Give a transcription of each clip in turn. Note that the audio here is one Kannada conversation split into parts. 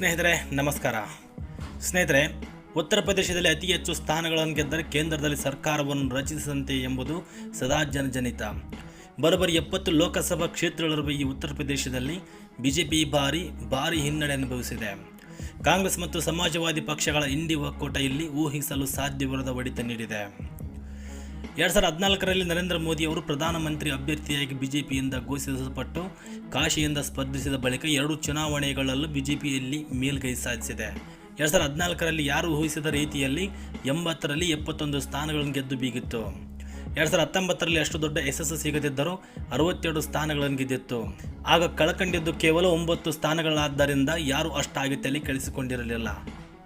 ಸ್ನೇಹಿತರೆ, ನಮಸ್ಕಾರ. ಸ್ನೇಹಿತರೆ, ಉತ್ತರ ಪ್ರದೇಶದಲ್ಲಿ ಅತಿ ಹೆಚ್ಚು ಸ್ಥಾನಗಳನ್ನು ಗೆದ್ದರೆ ಕೇಂದ್ರದಲ್ಲಿ ಸರ್ಕಾರವನ್ನು ರಚಿಸಿದಂತೆ ಎಂಬುದು ಸದಾ ಜನಜನಿತ. ಬರೋಬ್ಬರಿ ಎಪ್ಪತ್ತು ಲೋಕಸಭಾ ಕ್ಷೇತ್ರಗಳಿರುವ ಈ ಉತ್ತರ ಪ್ರದೇಶದಲ್ಲಿ ಬಿಜೆಪಿ ಈ ಬಾರಿ ಭಾರಿ ಹಿನ್ನಡೆ ಅನುಭವಿಸಿದೆ. ಕಾಂಗ್ರೆಸ್ ಮತ್ತು ಸಮಾಜವಾದಿ ಪಕ್ಷಗಳ ಇಂಡಿ ಒಕ್ಕೂಟ ಇಲ್ಲಿ ಊಹಿಸಲು ಸಾಧ್ಯವಿರದ ಒಡಿತ ನೀಡಿದೆ. ಎರಡು ಸಾವಿರದ ಹದಿನಾಲ್ಕರಲ್ಲಿ ನರೇಂದ್ರ ಮೋದಿ ಅವರು ಪ್ರಧಾನಮಂತ್ರಿ ಅಭ್ಯರ್ಥಿಯಾಗಿ ಬಿಜೆಪಿಯಿಂದ ಘೋಷಿಸಲ್ಪಟ್ಟು ಕಾಶಿಯಿಂದ ಸ್ಪರ್ಧಿಸಿದ ಬಳಿಕ ಎರಡು ಚುನಾವಣೆಗಳಲ್ಲೂ ಬಿಜೆಪಿಯಲ್ಲಿ ಮೇಲ್ಗೈ ಸಾಧಿಸಿದೆ. ಎರಡು ಸಾವಿರದ ಹದಿನಾಲ್ಕರಲ್ಲಿ ಯಾರು ಊಹಿಸಿದ ರೀತಿಯಲ್ಲಿ ಎಂಬತ್ತರಲ್ಲಿ ಎಪ್ಪತ್ತೊಂದು ಸ್ಥಾನಗಳನ್ನು ಗೆದ್ದು ಬೀಗಿತ್ತು. ಎರಡು ಸಾವಿರದ ಹತ್ತೊಂಬತ್ತರಲ್ಲಿ ಅಷ್ಟು ದೊಡ್ಡ ಯಶಸ್ಸು ಸಿಗದಿದ್ದರೂ ಅರವತ್ತೆರಡು ಸ್ಥಾನಗಳನ್ನು ಗೆದ್ದಿತ್ತು. ಆಗ ಕಳಕಂಡಿದ್ದು ಕೇವಲ ಒಂಬತ್ತು ಸ್ಥಾನಗಳಾದ್ದರಿಂದ ಯಾರೂ ಅಷ್ಟಾಗಿ ತಲೆ ಕೆಳಿಸಿಕೊಂಡಿರಲಿಲ್ಲ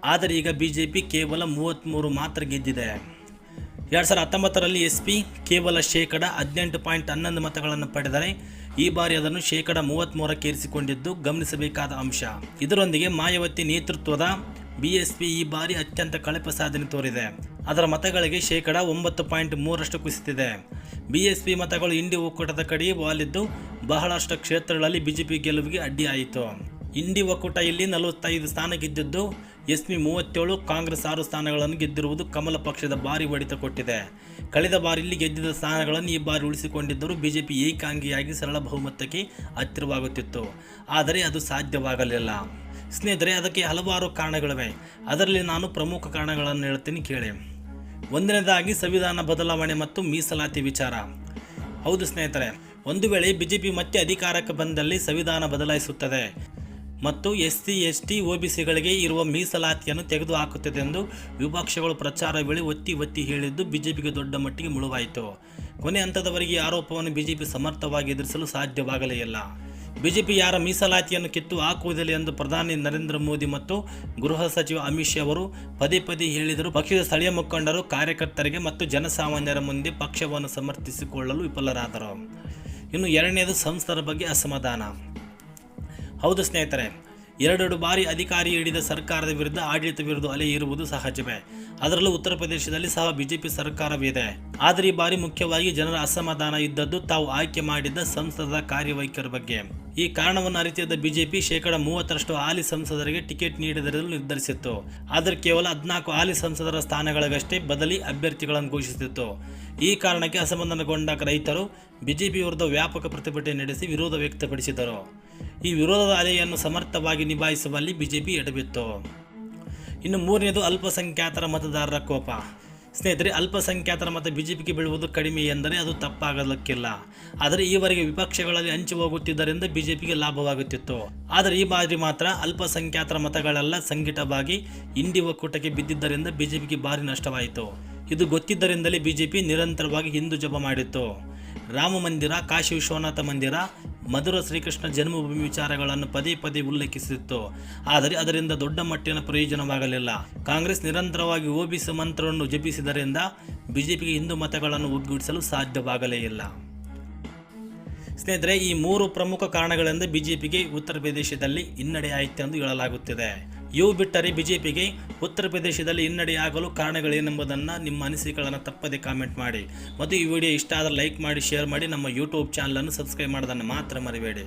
ಆದರೆ ಈಗ ಬಿಜೆಪಿ ಕೇವಲ ಮೂವತ್ತ್ಮೂರು ಮಾತ್ರ ಗೆದ್ದಿದೆ. ಎರಡು ಸಾವಿರದ ಹತ್ತೊಂಬತ್ತರಲ್ಲಿ ಎಸ್ ಪಿ ಕೇವಲ ಶೇಕಡ ಹದಿನೆಂಟು ಪಾಯಿಂಟ್ ಹನ್ನೊಂದು ಮತಗಳನ್ನು ಪಡೆದರೆ ಈ ಬಾರಿ ಅದನ್ನು ಶೇಕಡ ಮೂವತ್ತ್ಮೂರಕ್ಕೇರಿಸಿಕೊಂಡಿದ್ದು ಗಮನಿಸಬೇಕಾದ ಅಂಶ. ಇದರೊಂದಿಗೆ ಮಾಯಾವತಿ ನೇತೃತ್ವದ ಬಿಎಸ್ಪಿ ಈ ಬಾರಿ ಅತ್ಯಂತ ಕಳಪೆ ಸಾಧನೆ ತೋರಿದೆ. ಅದರ ಮತಗಳಿಗೆ ಶೇಕಡ ಒಂಬತ್ತು ಪಾಯಿಂಟ್ ಮೂರರಷ್ಟು ಕುಸಿತಿದೆ. ಬಿಎಸ್ಪಿ ಮತಗಳು ಇಂಡಿ ಒಕ್ಕೂಟದ ಕಡೆ ವಾಲಿದ್ದು ಬಹಳಷ್ಟು ಕ್ಷೇತ್ರಗಳಲ್ಲಿ ಬಿಜೆಪಿ ಗೆಲುವಿಗೆ ಅಡ್ಡಿಯಾಯಿತು. ಇಂಡಿ ಒಕ್ಕೂಟ ಇಲ್ಲಿ ನಲವತ್ತೈದು ಸ್ಥಾನ ಗೆದ್ದಿದ್ದು ಎಸ್ಪಿ ಮೂವತ್ತೇಳು ಕಾಂಗ್ರೆಸ್ ಆರು ಸ್ಥಾನಗಳನ್ನು ಗೆದ್ದಿರುವುದು ಕಮಲ ಪಕ್ಷದ ಭಾರಿ ಹೊಡೆತ ಕೊಟ್ಟಿದೆ. ಕಳೆದ ಬಾರಿ ಇಲ್ಲಿ ಗೆದ್ದಿದ್ದ ಸ್ಥಾನಗಳನ್ನು ಈ ಬಾರಿ ಉಳಿಸಿಕೊಂಡಿದ್ದರೂ ಬಿಜೆಪಿ ಏಕಾಂಗಿಯಾಗಿ ಸರಳ ಬಹುಮತಕ್ಕೆ ಹತ್ತಿರವಾಗುತ್ತಿತ್ತು. ಆದರೆ ಅದು ಸಾಧ್ಯವಾಗಲಿಲ್ಲ. ಸ್ನೇಹಿತರೆ, ಅದಕ್ಕೆ ಹಲವಾರು ಕಾರಣಗಳಿವೆ. ಅದರಲ್ಲಿ ನಾನು ಪ್ರಮುಖ ಕಾರಣಗಳನ್ನು ಹೇಳ್ತೀನಿ ಕೇಳಿ. ಒಂದನೇದಾಗಿ ಸಂವಿಧಾನ ಬದಲಾವಣೆ ಮತ್ತು ಮೀಸಲಾತಿ ವಿಚಾರ. ಹೌದು ಸ್ನೇಹಿತರೆ, ಒಂದು ವೇಳೆ ಬಿಜೆಪಿ ಮತ್ತೆ ಅಧಿಕಾರಕ್ಕೆ ಬಂದಲ್ಲಿ ಸಂವಿಧಾನ ಬದಲಾಯಿಸುತ್ತದೆ. ಮತ್ತು S C S T O B ಸಿಗಳಿಗೆ ಇರುವ ಮೀಸಲಾತಿಯನ್ನು ತೆಗೆದುಹಾಕುತ್ತದೆ ಎಂದು ವಿಪಕ್ಷಗಳು ಪ್ರಚಾರ ವೇಳೆ ಒತ್ತಿ ಒತ್ತಿ ಹೇಳಿದ್ದು ಬಿಜೆಪಿಗೆ ದೊಡ್ಡ ಮಟ್ಟಿಗೆ ಮುಳುವಾಯಿತು. ಕೊನೆ ಹಂತದವರೆಗೆ ಆರೋಪವನ್ನು ಬಿಜೆಪಿ ಸಮರ್ಥವಾಗಿ ಎದುರಿಸಲು ಸಾಧ್ಯವಾಗಲೇ ಇಲ್ಲ. ಬಿಜೆಪಿ ಯಾರ ಮೀಸಲಾತಿಯನ್ನು ಕಿತ್ತು ಹಾಕುವುದಿಲ್ಲ ಎಂದು ಪ್ರಧಾನಿ ನರೇಂದ್ರ ಮೋದಿ ಮತ್ತು ಗೃಹ ಸಚಿವ ಅಮಿತ್ ಶಾ ಅವರು ಪದೇ ಪದೇ ಹೇಳಿದರು. ಪಕ್ಷದ ಸ್ಥಳೀಯ ಮುಖಂಡರು, ಕಾರ್ಯಕರ್ತರಿಗೆ ಮತ್ತು ಜನಸಾಮಾನ್ಯರ ಮುಂದೆ ಪಕ್ಷವನ್ನು ಸಮರ್ಥಿಸಿಕೊಳ್ಳಲು ವಿಫಲರಾದರು. ಇನ್ನು ಎರಡನೇದು ಸಂಸ್ಥರ ಬಗ್ಗೆ ಅಸಮಾಧಾನ. ಹೌದು ಸ್ನೇಹಿತರೆ ಎರಡೆರಡು ಬಾರಿ ಅಧಿಕಾರಿ ಹಿಡಿದ ಸರ್ಕಾರದ ವಿರುದ್ಧ ಆಡಳಿತ ವಿರುದ್ಧ ಅಲೆ ಇರುವುದು ಸಹಜವೇ. ಅದರಲ್ಲೂ ಉತ್ತರ ಪ್ರದೇಶದಲ್ಲಿ ಸಹ ಬಿಜೆಪಿ ಸರ್ಕಾರವಿದೆ. ಆದರೆ ಈ ಬಾರಿ ಮುಖ್ಯವಾಗಿ ಜನರ ಅಸಮಾಧಾನ ಇದ್ದದ್ದು ತಾವು ಆಯ್ಕೆ ಮಾಡಿದ್ದ ಸಂಸದರ ಕಾರ್ಯವೈಖರಿ ಬಗ್ಗೆ. ಈ ಕಾರಣವನ್ನು ಅರಿತಿದ್ದ ಬಿಜೆಪಿ ಶೇಕಡ ಮೂವತ್ತರಷ್ಟು ಹಾಲಿ ಸಂಸದರಿಗೆ ಟಿಕೆಟ್ ನೀಡದಿರಲು ನಿರ್ಧರಿಸಿತ್ತು. ಆದರೆ ಕೇವಲ ಹದಿನಾಲ್ಕು ಹಾಲಿ ಸಂಸದರ ಸ್ಥಾನಗಳಿಗಷ್ಟೇ ಬದಲಿ ಅಭ್ಯರ್ಥಿಗಳನ್ನು ಘೋಷಿಸಿತ್ತು ಈ ಕಾರಣಕ್ಕೆ ಅಸಮಾಧಾನಗೊಂಡ ರೈತರು ಬಿಜೆಪಿ ವಿರುದ್ಧ ವ್ಯಾಪಕ ಪ್ರತಿಭಟನೆ ನಡೆಸಿ ವಿರೋಧ ವ್ಯಕ್ತಪಡಿಸಿದರು. ಈ ವಿರೋಧದ ಅಲೆಯನ್ನು ಸಮರ್ಥವಾಗಿ ನಿಭಾಯಿಸುವಲ್ಲಿ ಬಿಜೆಪಿ ಎಡಬಿತ್ತು. ಇನ್ನು ಮೂರನೇದು ಅಲ್ಪಸಂಖ್ಯಾತರ ಮತದಾರರ ಕೋಪ. ಸ್ನೇಹಿತರೆ, ಅಲ್ಪಸಂಖ್ಯಾತರ ಮತ ಬಿಜೆಪಿಗೆ ಬೀಳುವುದು ಕಡಿಮೆ ಎಂದರೆ ಅದು ತಪ್ಪಾಗಲಿಕ್ಕಿಲ್ಲ. ಆದರೆ ಈವರೆಗೆ ವಿಪಕ್ಷಗಳಲ್ಲಿ ಹಂಚಿ ಹೋಗುತ್ತಿದ್ದರಿಂದ ಬಿಜೆಪಿಗೆ ಲಾಭವಾಗುತ್ತಿತ್ತು. ಆದರೆ ಈ ಬಾರಿ ಮಾತ್ರ ಅಲ್ಪಸಂಖ್ಯಾತರ ಮತಗಳೆಲ್ಲ ಸಂಘಟಿತವಾಗಿ ಇಂಡಿ ಒಕ್ಕೂಟಕ್ಕೆ ಬಿದ್ದಿದ್ದರಿಂದ ಬಿಜೆಪಿಗೆ ಭಾರಿ ನಷ್ಟವಾಯಿತು. ಇದು ಗೊತ್ತಿದ್ದರಿಂದಲೇ ಬಿಜೆಪಿ ನಿರಂತರವಾಗಿ ಹಿಂದೂ ಜಪ ಮಾಡಿತ್ತು. ರಾಮ ಮಂದಿರ, ಕಾಶಿ ವಿಶ್ವನಾಥ ಮಂದಿರ ಮಧುರ ಶ್ರೀಕೃಷ್ಣ ಜನ್ಮಭೂಮಿ ವಿಚಾರಗಳನ್ನು ಪದೇ ಪದೇ ಉಲ್ಲೇಖಿಸಿತ್ತು. ಆದರೆ ಅದರಿಂದ ದೊಡ್ಡ ಮಟ್ಟಿನ ಪ್ರಯೋಜನವಾಗಲಿಲ್ಲ. ಕಾಂಗ್ರೆಸ್ ನಿರಂತರವಾಗಿ ಓಬಿಸಿ ಮಂತ್ರವನ್ನು ಜಪಿಸಿದರಿಂದ ಬಿಜೆಪಿಗೆ ಹಿಂದೂ ಮತಗಳನ್ನು ಒಗ್ಗೂಡಿಸಲು ಸಾಧ್ಯವಾಗಲೇ ಇಲ್ಲ. ಸ್ನೇಹಿತರೆ, ಈ ಮೂರು ಪ್ರಮುಖ ಕಾರಣಗಳಿಂದ ಬಿಜೆಪಿಗೆ ಉತ್ತರ ಪ್ರದೇಶದಲ್ಲಿ ಹಿನ್ನಡೆ ಆಯಿತು ಎಂದು ಹೇಳಲಾಗುತ್ತಿದೆ. ಇವು ಬಿಟ್ಟರೆ ಬಿಜೆಪಿಗೆ ಉತ್ತರ ಪ್ರದೇಶದಲ್ಲಿ ಹಿನ್ನಡೆಯಾಗಲು ಕಾರಣಗಳೇನೆಂಬುದನ್ನು ನಿಮ್ಮ ಅನಿಸಿಕೆಗಳನ್ನು ತಪ್ಪದೆ ಕಾಮೆಂಟ್ ಮಾಡಿ. ಮತ್ತು ಈ ವಿಡಿಯೋ ಇಷ್ಟ ಆದರೆ ಲೈಕ್ ಮಾಡಿ ಶೇರ್ ಮಾಡಿ ನಮ್ಮ ಯೂಟ್ಯೂಬ್ ಚಾನಲನ್ನು ಸಬ್ಸ್ಕ್ರೈಬ್ ಮಾಡೋದನ್ನು ಮಾತ್ರ ಮರಿಬೇಡಿ.